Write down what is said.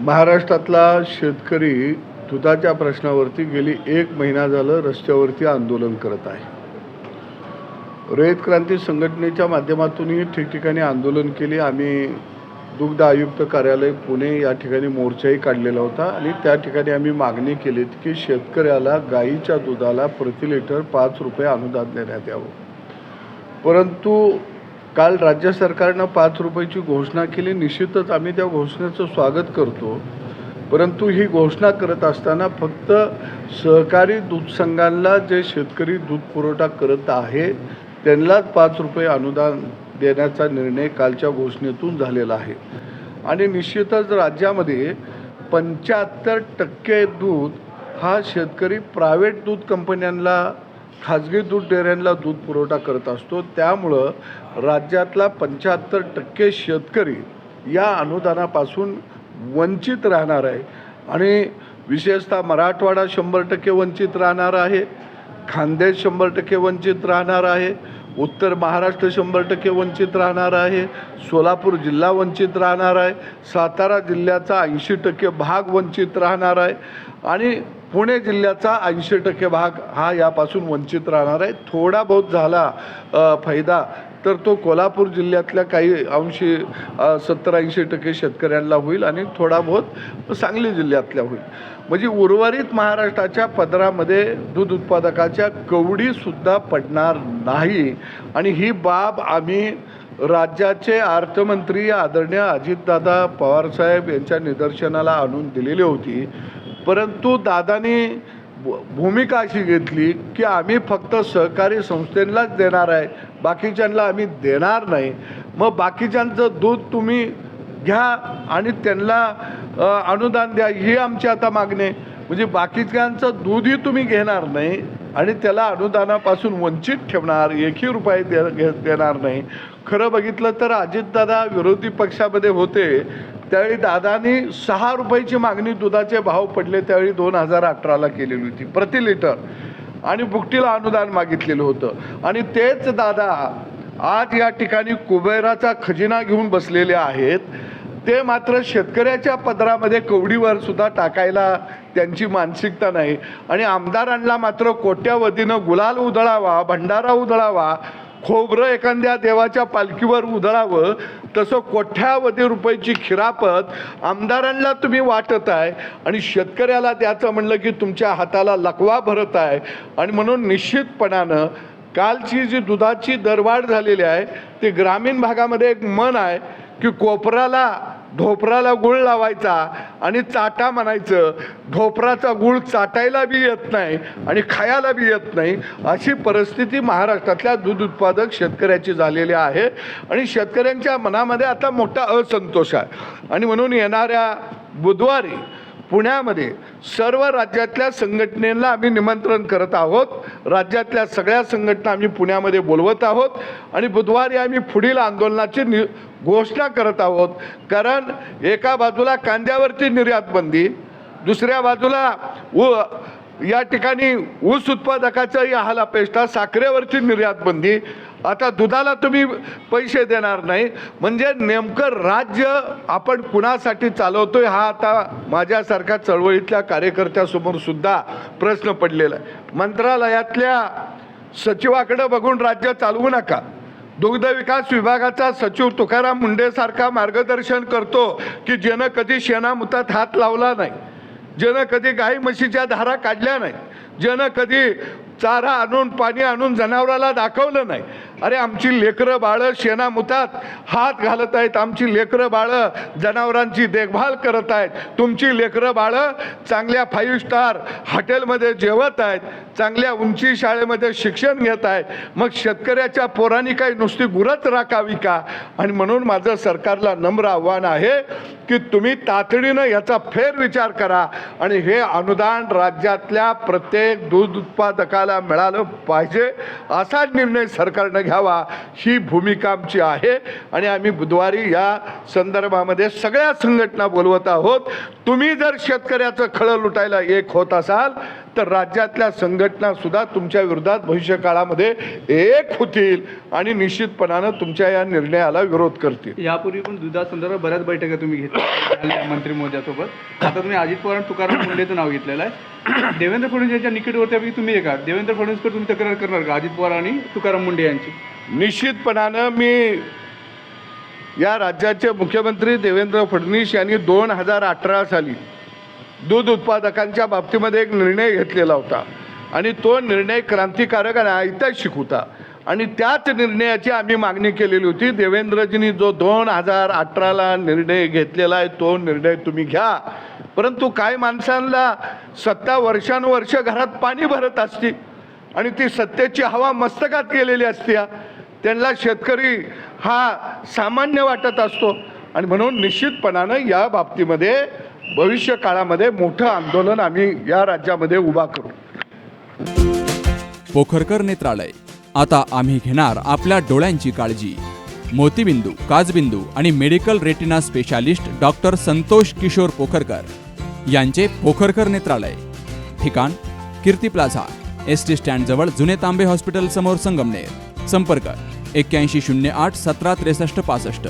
महाराष्ट्रातला शेतकरी दुधाच्या प्रश्नावरती गेली एक महिना झालं रस्त्यावरती आंदोलन करत आहे. रयत क्रांती संघटनेच्या माध्यमातूनही ठिकठिकाणी आंदोलन केले. आम्ही दुग्ध आयुक्त कार्यालय पुणे या ठिकाणी मोर्चाही काढलेला होता आणि त्या ठिकाणी आम्ही मागणी केली की शेतकऱ्याला गाईच्या दुधाला प्रति लिटर पाच रुपये अनुदान देण्यात यावं. परंतु काल राज्य सरकारनं पाच रुपयाची घोषणा केली. निश्चितच आम्ही त्या घोषणेचं स्वागत करतो. परंतु ही घोषणा करत असताना फक्त सहकारी दूध संघांना जे शेतकरी दूध पुरवठा करत आहे त्यांनाच पाच रुपये अनुदान देण्याचा निर्णय कालच्या घोषणेतून झालेला आहे. आणि निश्चितच राज्यामध्ये पंच्याहत्तर टक्के दूध हा शेतकरी प्रायव्हेट दूध कंपन्यांना खाजगी दूध डेअऱ्यांना दूध पुरवठा करत असतो. त्यामुळं राज्यातला पंच्याहत्तर टक्के शेतकरी या अनुदानापासून वंचित राहणार आहे. आणि विशेषतः मराठवाडा शंभर टक्के वंचित राहणार आहे. खानदेश शंभर टक्के वंचित राहणार आहे. उत्तर महाराष्ट्र शंभर टक्के वंचित राहणार आहे सोलापूर जिल्हा वंचित राहणार आहे सातारा जिल्ह्याचा ऐंशी टक्के भाग वंचित राहणार आहे आणि पुणे जिल्ह्याचा ऐंशी टक्के भाग हा यापासून वंचित राहणार आहे. थोडा बहुत झाला फायदा तर तो कोल्हापूर जिल्ह्यातल्या काही अंशी सत्तर ऐंशी टक्के शेतकऱ्यांना होईल आणि थोडा बहुत सांगली जिल्ह्यातल्या होईल. म्हणजे उर्वरित महाराष्ट्राच्या पदरामध्ये दूध उत्पादकाच्या कवडीसुद्धा पडणार नाही. आणि ही बाब आम्ही राज्याचे अर्थमंत्री आदरणीय अजितदादा पवारसाहेब यांच्या निदर्शनाला आणून दिलेली होती. परंतु दादानी भूमिका अशी घेतली की आम्ही फक्त सहकारी संस्थेलाच देणार आहे. बाकीच्यांना आम्ही देणार नाही. मग बाकीच्यांचं दूध तुम्ही घ्या आणि त्यांना अनुदान द्या ही आमची आता मागणी आहे. म्हणजे बाकीच्यांचं दूधही तुम्ही घेणार नाही आणि त्याला अनुदानापासून वंचित ठेवणार एकही रुपये दे घे- देणार नाही. खरं बघितलं तर अजितदादा विरोधी पक्षामध्ये होते. त्यावेळी दादानी सहा रुपयाची मागणी दुधाचे भाव पडले त्यावेळी दोन हजार अठराला केलेली होती. प्रति लिटर. आणि बुकटीला अनुदान मागितलेलं होतं. आणि तेच दादा आज या ठिकाणी कुबेराचा खजिना घेऊन बसलेले आहेत. ते मात्र शेतकऱ्याच्या पदरामध्ये कवडीवर सुद्धा टाकायला त्यांची मानसिकता नाही. आणि आमदारांना मात्र कोट्यावधीनं गुलाल उधळावा भंडारा उधळावा खोबरं एखाद्या देवाच्या पालखीवर उधळावं तसं कोठ्यावधी रुपयाची खिरापत आमदारांना तुम्ही वाटत आहे आणि शेतकऱ्याला त्याचं म्हणलं की तुमच्या हाताला लकवा भरत आहे. आणि म्हणून निश्चितपणानं कालची जी दुधाची दरवाढ झालेली आहे ती ग्रामीण भागामध्ये एक मन आहे की कोपराला ढोपराला गुळ लावायचा आणि चाटा म्हणायचं ढोपराचा गुळ चाटायला बी येत नाही आणि खायला बी येत नाही. अशी परिस्थिती महाराष्ट्रातल्या दूध उत्पादक शेतकऱ्याची झालेली आहे. आणि शेतकऱ्यांच्या मनामध्ये आता मोठा असंतोष आहे. आणि म्हणून येणाऱ्या बुधवारी पुण्यामध्ये सर्व राज्यातल्या संघटनेला आम्ही निमंत्रण करत आहोत. राज्यातल्या सगळ्या संघटना आम्ही पुण्यामध्ये बोलवत आहोत. आणि बुधवारी आम्ही पुढील आंदोलनाची नि घोषणा करत आहोत. कारण एका बाजूला कांद्यावरची निर्यात बंदी दुसऱ्या बाजूला उ या ठिकाणी ऊस उत्पादकाचाही हाल अपेष्टा साखरेवरची निर्यात बंदी. आता दुधाला तुम्ही पैसे देणार नाही. म्हणजे नेमकं राज्य आपण कुणासाठी चालवतोय हा आता माझ्यासारख्या चळवळीतल्या कार्यकर्त्यासमोर सुद्धा प्रश्न पडलेला आहे. मंत्रालयातल्या सचिवाकडे बघून राज्य चालवू नका. दुग्ध विकास विभागाचा सचिव तुकाराम मुंडेसारखा मार्गदर्शन करतो की ज्यानं कधी शेणामुतात हात लावला नाही ज्यानं कधी गाई म्हशीच्या धारा काढल्या नाही ज्यानं कधी चारा आणून पाणी आणून जनावराला दाखवलं नाही अरे आमची लेकरं बाळं शेणामुतात हात घालत आहेत आमची लेकरं बाळं. जनावरांची देखभाल करत आहेत. तुमची लेकरं बाळं चांगल्या फाईव्ह स्टार हॉटेलमध्ये जेवत आहेत. चांगल्या उंची शाळेमध्ये शिक्षण घेत आहेत मग शेतकऱ्याच्या पोरांनी काही नुसती गुरत राखावी का? आणि म्हणून माझं सरकारला नम्र आव्हान आहे की तुम्ही तातडीनं याचा फेरविचार करा. आणि हे अनुदान राज्यातल्या प्रत्येक दूध उत्पादकाला मिळालं पाहिजे असा निर्णय सरकारनं घ्यावा. ही भूमिका आमची आहे. आणि आम्ही बुधवारी या संदर्भामध्ये सगळ्या संघटना बोलवत आहोत. तुम्ही जर शेतकऱ्याचं खळं लुटायला एक होत असाल तर राज्यातल्या संघटना सुद्धा तुमच्या विरोधात भविष्य काळामध्ये एक होतील आणि निश्चितपणानं तुमच्या या निर्णयाला विरोध करतील. यापूर्वी पण दुधासंदर्भात बऱ्याच बैठका तुम्ही घेतल्या. मंत्री महोदयासोबत आता तुम्ही अजित पवार तुकाराम मुंडेचं नाव घेतलेलं आहे. देवेंद्र फडणवीस यांच्या निकटवर्त्यापैकी तुम्ही एका देवेंद्र फडणवीसकडे तुम्ही तक्रार करणार का? अजित पवार आणि तुकाराम मुंडे यांची. निश्चितपणानं मी या राज्याचे मुख्यमंत्री देवेंद्र फडणवीस यांनी दोन हजार अठरा साली दूध उत्पादकांच्या बाबतीमध्ये एक निर्णय घेतलेला होता. आणि तो निर्णय क्रांतिकारक आणि ऐतिहासिक होता. आणि त्याच निर्णयाची आम्ही मागणी केलेली होती. देवेंद्रजींनी जो दोन हजार अठराला निर्णय घेतलेला आहे तो निर्णय तुम्ही घ्या. परंतु काय माणसांना सत्ता वर्षानुवर्ष घरात पाणी भरत असते आणि ती सत्तेची हवा मस्तकात गेलेली असते. त्यांना शेतकरी हा सामान्य वाटत असतो. आणि म्हणून निश्चितपणानं या बाबतीमध्ये भविष्य काळामध्ये मोठं आंदोलन आम्ही या राज्यामध्ये उभा करू. पोखरकर नेत्रालय. आता आम्ही घेणार आपल्या डोळ्यांची काळजी. मोतीबिंदू काजबिंदू आणि medical retina specialist doctor Santosh Kishor Pokharkar यांचे पोखरकर नेत्रालय. ठिकाण कीर्ती प्लाझा एस टी स्टँडजवळ जुने तांबे हॉस्पिटल समोर संगमनेर. संपर्क एक्क्याऐंशी शून्य आठ सतरा त्रेसष्ट पासष्ट.